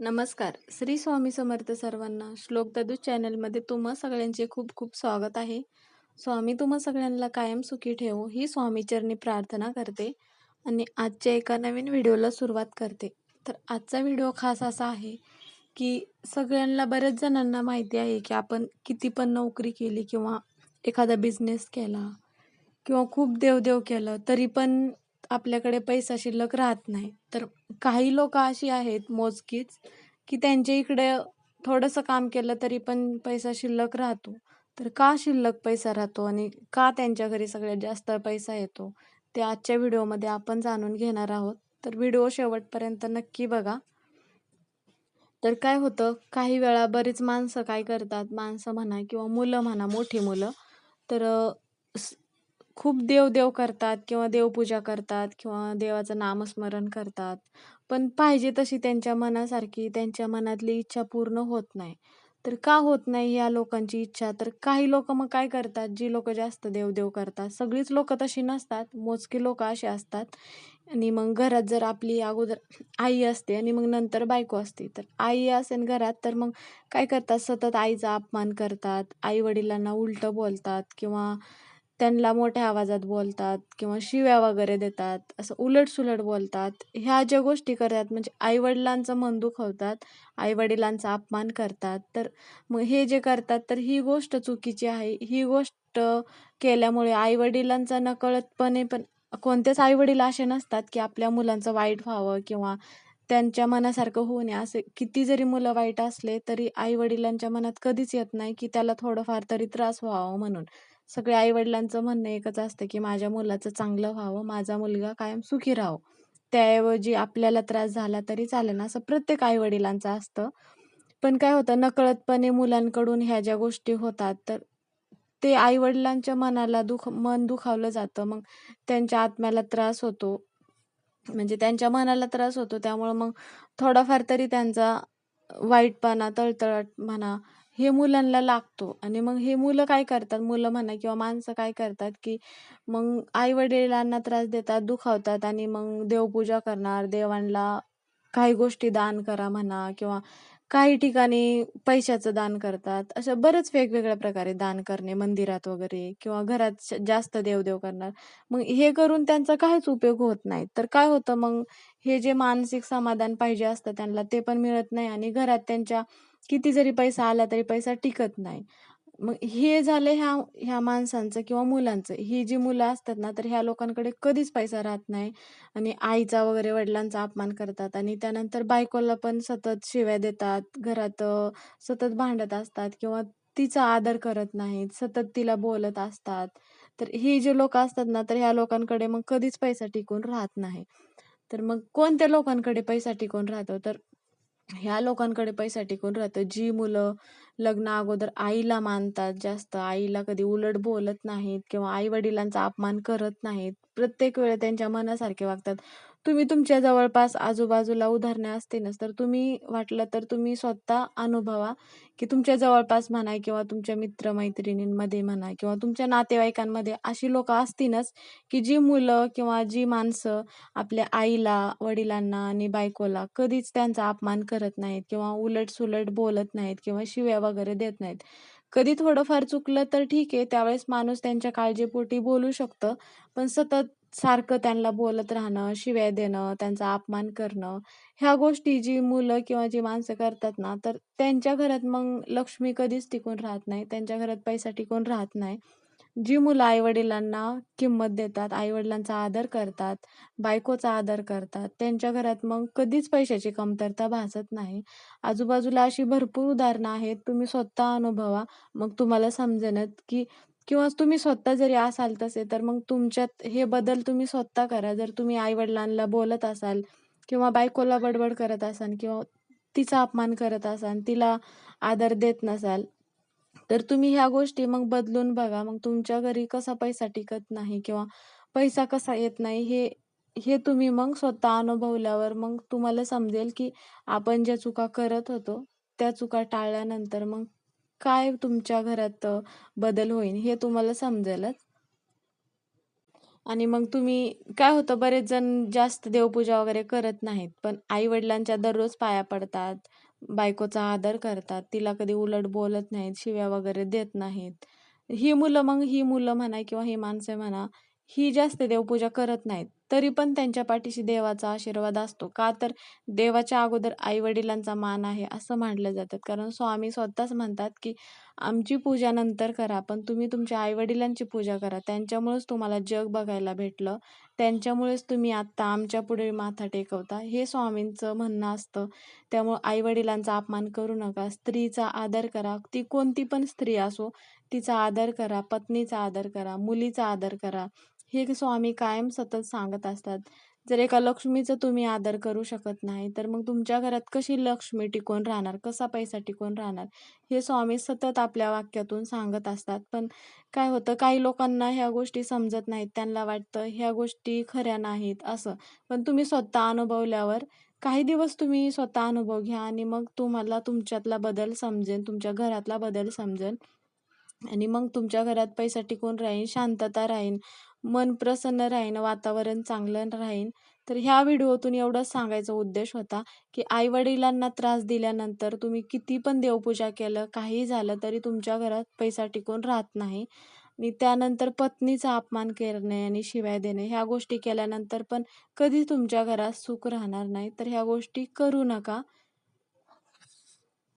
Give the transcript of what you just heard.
नमस्कार. श्री स्वामी समर्थ सर्वांना श्लोक दादू चॅनलमध्ये तुम्हा सगळ्यांचे खूप खूप स्वागत आहे. स्वामी तुम्हा सगळ्यांना कायम सुखी ठेवू ही स्वामीचरणी प्रार्थना करते आणि आजच्या एका नवीन व्हिडिओला सुरुवात करते. तर आजचा व्हिडिओ खास असा आहे की सगळ्यांना बऱ्याच जणांना माहिती आहे की आपण किती पण नोकरी केली किंवा एखादा बिझनेस केला किंवा खूप देवदेव केलं तरी पण आपल्याकडे पैसा शिल्लक राहत नाही. तर काही लोक अशी आहेत मोजकीच की त्यांच्या इकडे थोडंसं काम केलं तरी पण पैसा शिल्लक राहतो. तर का शिल्लक पैसा राहतो आणि का त्यांच्या घरी सगळ्यात जास्त पैसा येतो? ते आजच्या व्हिडिओमध्ये आपण जाणून घेणार आहोत. तर व्हिडिओ शेवटपर्यंत नक्की बघा. तर काय होतं काही वेळा बरीच माणसं काय करतात? माणसं म्हणा किंवा मुलं म्हणा मोठी मुलं तर खूप देवदेव करतात किंवा देवपूजा करतात किंवा देवाचं नामस्मरण करतात. पण पाहिजे तशी त्यांच्या मनासारखी त्यांच्या मनातली इच्छा पूर्ण होत नाही. तर का होत नाही या लोकांची इच्छा? तर काही लोक मग काय करतात? जी लोक जास्त देवदेव करतात. सगळीच लोक तशी नसतात. मोजकी लोक अशी असतात. आणि मग घरात जर आपली अगोदर आई असते आणि मग नंतर बायको असते. तर आई असेल घरात तर मग काय करतात? सतत आईचा अपमान करतात. आई वडिलांना उलटं बोलतात किंवा त्यांना मोठ्या आवाजात बोलतात किंवा शिव्या वगैरे देतात असं उलटसुलट बोलतात. ह्या ज्या गोष्टी करतात म्हणजे आईवडिलांचं मन दुखवतात आईवडिलांचा अपमान करतात. तर मग हे जे करतात तर ही गोष्ट चुकीची आहे. ही गोष्ट केल्यामुळे आईवडिलांचा नकळतपणे पण कोणतेच आईवडील असे नसतात की आपल्या मुलांचं वाईट व्हावं किंवा त्यांच्या मनासारखं होऊ नये. असे किती जरी मुलं वाईट असले तरी आईवडिलांच्या मनात कधीच येत नाही की त्याला थोडंफार तरी त्रास व्हावा म्हणून. सगळे आई-वडिलांचं म्हणणं एकच असतं, की माझ्या मुलाचं चांगलं व्हावं, माझा मुलगा कायम सुखी राहावं. त्याऐवजी आपल्याला त्रास झाला तरी चालेल ना, असं प्रत्येक आई-वडिलांचं असतं. पण काय होतं नकळतपणे मुलांकडून ह्या ज्या गोष्टी होतात, तर ते आई-वडिलांच्या मनाला दुख मन दुखावलं जातं. मग त्यांच्या आत्म्याला त्रास होतो. म्हणजे त्यांच्या मनाला त्रास होतो. त्यामुळं मग थोडाफार तरी त्यांचा वाईटपणा, तळतळाट म्हणा, हे मुलांना लागतो आणि मग हे मुलं काय करतात, मुलं म्हणा किंवा माणसं काय करतात, की मग आई-वडिलांना त्रास देतात, दुखावतात आणि मग देवपूजा करणार, देवांना काही गोष्टी दान करा म्हणा किंवा काही ठिकाणी पैशाचं दान करतात. असं बरेच वेगवेगळ्या प्रकारे दान करणे मंदिरात वगैरे किंवा घरात श जास्त देवदेव करणार. मग हे करून त्यांचा काहीच उपयोग होत नाही. तर काय होतं मग हे जे मानसिक समाधान पाहिजे असतं त्यांना ते पण मिळत नाही आणि घरात त्यांच्या किती जरी पैसा आला तरी पैसा टिकत नाही. मग हे झालं ह्या ह्या माणसांचं किंवा मुलांचं. ही जी मुलं असतात ना, तर ह्या लोकांकडे कधीच पैसा राहत नाही आणि आईचा वगैरे वडिलांचा अपमान करतात आणि त्यानंतर बायकोला पण सतत शिव्या देतात. घरात अ, सतत भांडत असतात किंवा तिचा आदर करत नाहीत. सतत तिला बोलत असतात. तर ही जी लोक असतात ना, तर ह्या लोकांकडे मग कधीच पैसा टिकून राहत नाही. तर मग कोणत्या लोकांकडे पैसा टिकून राहतो? तर ह्या लोकांकडे पैसा टिकून राहतो. जी मुलं लग्न अगोदर आईला मानतात जास्त, आईला कधी उलट बोलत नाहीत किंवा आई-वडिलांचा अपमान करत नाहीत. प्रत्येक वेळेला त्यांच्या मनासारखे वागतात. तुम्ही तुमच्या जवळपास आजूबाजूला उदाहरणे असतीलच, तर तुम्ही वाटलं तर तुम्ही स्वतः अनुभवा, की तुमच्या जवळपास म्हणा किंवा तुमच्या मित्रमैत्रिणींमध्ये म्हणा किंवा तुमच्या नातेवाईकांमध्ये अशी लोकं असतीलच, की जी मुलं किंवा जी माणसं आपल्या आईला, वडिलांना आणि बायकोला कधीच त्यांचा अपमान करत नाहीत किंवा उलट-सुलट बोलत नाहीत किंवा शिव्या वगैरे देत नाहीत. कधी थोडंफार चुकलं तर ठीक आहे, त्यावेळेस माणूस त्यांच्या काळजीपोटी बोलू शकतं. पण सतत सारखं त्यांना बोलत राहणं, शिव्या देणं, त्यांचा अपमान करणं, ह्या गोष्टी जी मुलं किंवा जी माणसं करतात ना, तर त्यांच्या घरात मग लक्ष्मी कधीच टिकून राहत नाही. त्यांच्या घरात पैसा टिकून राहत नाही. जी मुलं आई-वडिलांना किंमत देतात, आई-वडिलांचा आदर करतात, बायकोचा आदर करतात, त्यांच्या घरात मग कधीच पैशाची कमतरता भासत नाही. आजूबाजूला अशी भरपूर उदाहरणं आहेत. तुम्ही स्वतः अनुभवा. मग तुम्हाला समजेलच, की किंवा तुम्ही स्वतः जरी असाल तसे, तर मग तुमच्यात हे बदल तुम्ही स्वतः करा. जर तुम्ही आई-वडिलांना बोलत असाल किंवा बायकोला बडबड करत असाल किंवा तिचा अपमान करत असाल, तिला आदर देत नसाल, तर तुम्ही ह्या गोष्टी मग बदलून बघा. मग तुमच्या घरी कसा पैसा टिकत नाही किंवा पैसा कसा येत नाही हे हे तुम्ही मग स्वतः अनुभवल्यावर मग तुम्हाला समजेल, की आपण ज्या चुका करत होतो, त्या चुका टाळल्यानंतर मग काय तुमच्या घरात बदल होईल हे तुम्हाला समजेलच. आणि मग तुम्ही काय होतं बरेच जण जास्त देवपूजा वगैरे करत नाहीत. पण आई-वडिलांच्या दररोज पाया पडतात, बायकोचा आदर करतात, तिला कधी उलट बोलत नाहीत, शिव्या वगैरे देत नाहीत. ही मुलं मग ही मुलं म्हणा किंवा ही माणसं म्हणा, ही जास्त देवपूजा करत नाहीत. तरी पण त्यांच्या पाठीशी देवाचा आशीर्वाद असतो. का तर देवाच्या अगोदर आई-वडिलांचा मान आहे असं मानलं जातं. कारण स्वामी स्वतःच म्हणतात, की आमची पूजा नंतर करा, पण तुम्ही तुमच्या आई-वडिलांची पूजा करा. त्यांच्यामुळेच तुम्हाला जग बघायला भेटलं. त्यांच्यामुळेच तुम्ही आत्ता आमच्या पुढे माथा टेकवता. हे स्वामींचं म्हणणं असतं. त्यामुळं आई-वडिलांचा अपमान करू नका. स्त्रीचा आदर करा. ती कोणती पण स्त्री असो, तिचा आदर करा, पत्नीचा आदर करा, मुलीचा आदर करा. हे स्वामी कायम सतत सांगत असतात. जर एका लक्ष्मीचा तुम्ही आदर करू शकत नाही, तर मग तुमच्या घरात कशी लक्ष्मी टिकून राहणार? कसा पैसा टिकून राहणार? हे स्वामी सतत आपल्या वाक्यातून सांगत असतात. पण काय होतं, काही लोकांना ह्या गोष्टी समजत नाहीत. त्यांना वाटतं ह्या गोष्टी खऱ्या नाहीत असं. पण तुम्ही स्वतः अनुभवल्यावर काही दिवस तुम्ही स्वतः अनुभव घ्या आणि मग तुम्हाला तुमच्यातला बदल समजेल, तुमच्या घरातला बदल समजेल आणि मग तुमच्या घरात पैसा टिकून राहील, शांतता राहील, मन प्रसन्न राहीन वातावरण चांगलं राहीन तर ह्या व्हिडिओतून एवढंच सांगायचा उद्देश होता, की आई-वडिलांना त्रास दिल्यानंतर तुम्ही किती पण देवपूजा केलं, काही झालं तरी तुमच्या घरात पैसा टिकून राहत नाही. आणि त्यानंतर पत्नीचा अपमान करणे आणि शिवाय देणे ह्या गोष्टी केल्यानंतर पण कधी तुमच्या घरात सुख राहणार नाही. तर ह्या गोष्टी करू नका.